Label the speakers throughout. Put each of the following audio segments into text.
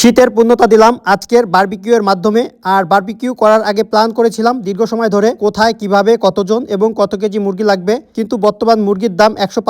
Speaker 1: শীতের পূর্ণতা দিলাম আজকের বারবিকিউ এর মাধ্যমে। আর বারবিকিউ করার আগে প্ল্যান করেছিলাম দীর্ঘ সময় ধরে কোথায়, কীভাবে, কতজন এবং কত কেজি মুরগি লাগবে। কিন্তু বর্তমান মুরগির দাম একশো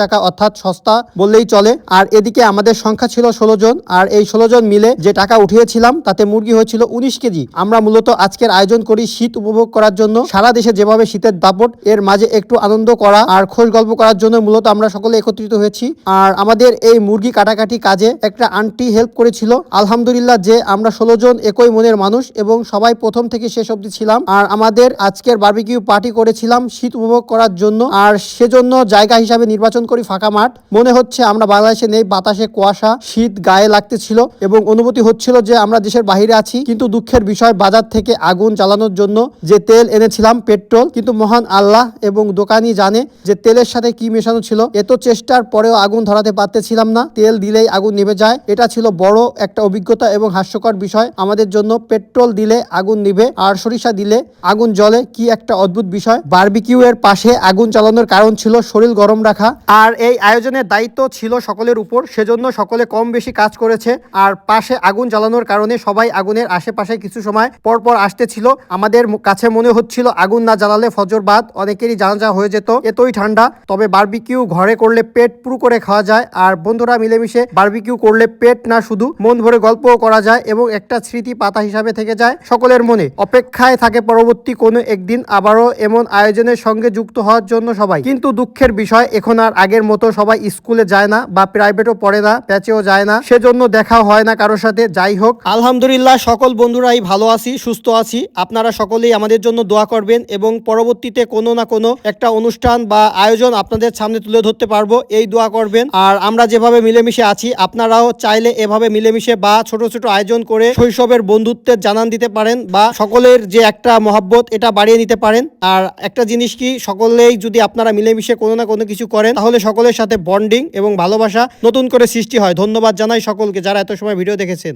Speaker 1: টাকা অর্থাৎ সস্তা বললেই চলে। আর এদিকে আমাদের সংখ্যা ছিল ষোলো জন। আর এই ষোলো জন মিলে যে টাকা উঠিয়েছিলাম, তাতে মুরগি হয়েছিল উনিশ কেজি। আমরা মূলত আজকের আয়োজন করি শীত উপভোগ করার জন্য। সারা দেশে যেভাবে শীতের দাপট, এর মাঝে একটু আনন্দ করা আর খোঁজ গল্প করার জন্য মূলত আমরা সকলে একত্রিত হয়েছি। আর আমাদের এই মুরগি কাটাকাটি কাজে একটা আন্টি হেল্প করেছিল। আলহামদুলিল্লাহ যে আমরা ষোলো জন একই মনের মানুষ এবং সবাই প্রথম থেকে শেষ অবধি ছিলাম। আর আমাদের আজকের বার্বিকিউ পার্টি করেছিলাম শীত উপভোগ করার জন্য। আর সেজন্য জায়গা হিসাবে নির্বাচন করি ফাঁকা মাঠ। মনে হচ্ছে আমরা বাংলাদেশে নেই, বাতাসে কুয়াশা, শীত গায়ে লাগতেছিল এবং অনুভূতি হচ্ছিল যে আমরা দেশের বাইরে আছি। কিন্তু দুঃখের বিষয়, বাজার থেকে আগুন জ্বালানোর জন্য যে তেল এনেছিলাম, পেট্রোল, কিন্তু মহান আল্লাহ এবং দোকানি জানে যে তেলের সাথে কি মেশানো ছিল। এত চেষ্টার পরেও আগুন ধরাতে পারতেছিলাম না। তেল দিলেই আগুন নিভে যায়। এটা ছিল বড় একটা অভিজ্ঞতা এবং হাস্যকর বিষয়। আমাদের জন্য পেট্রোল দিলে আগুন নিভে, আর সরিষা দিলে আগুন জ্বলে কি একটা অদ্ভুত বিষয়। বার্বিকিউ এর পাশে আগুন চালানোর কারণ ছিল শরীর গরম রাখা। আর এই আয়োজনের দায়িত্ব ছিল সকলের উপর, সেজন্য সকলে কম বেশি কাজ করেছে। আর পাশে আগুন জ্বালানোর কারণে সবাই আগুনের আশেপাশে কিছু সময় পর পর আসতেছিল। আমাদের কাছে মনে হচ্ছিল, আগুন না জ্বালালে ফজর বাদ অনেকেরই জানাজা হয়ে যেত। এতই ঠান্ডা। তবে বার্বিকিউ ঘরে করলে পেট পুরো করে খাওয়া যায়। আর বন্ধুরা মিলেমিশে বার্বিকিউ করলে পেট না শুধু, মন ভরে গল্পও করা যায় এবং একটা স্মৃতি পাতা হিসাবে থেকে যায় সকলের মনে। অপেক্ষায় থাকে পরবর্তী কোনো একদিন আবারও এমন আয়োজনের সঙ্গে যুক্ত হওয়ার জন্য সবাই। কিন্তু দুঃখের বিষয়, এখন আর আগের মতো সবাই স্কুলে যায় না বা প্রাইভেটও পড়ে না প্যাচেও যায় না। সেজন্য দেখা হয় না কারোর সাথে। যাই হোক। আলহামদুলিল্লাহ, সকল বন্ধুরাই ভালো আছি, সুস্থ আছি। আপনারা সকলেই আমাদের জন্য দোয়া করবেন এবং পরবর্তীতে কোনো না কোনো একটা অনুষ্ঠান বা আয়োজন আপনাদের সামনে তুলে ধরতে পারব। এই দোয়া করবেন। আর আমরা যেভাবে মিলেমিশে আছি, আপনারাও চাইলে এভাবে মিলেমিশে বা ছোট ছোট আয়োজন করে শৈশবের বন্ধুত্বের জানান দিতে পারেন বা সকলের যে একটা মহাব্বত, এটা বাড়িয়ে নিতে পারেন। আর একটা জিনিস কি, সকলেই যদি আপনারা মিলেমিশে কোনো না কোনো কিছু করেন, তাহলে সকলের সাথে বন্ডিং এবং ভালোবাসা নতুন করে সৃষ্টি হয়। ধন্যবাদ জানাই সকলকে যারা এত সময় ভিডিও দেখেছেন।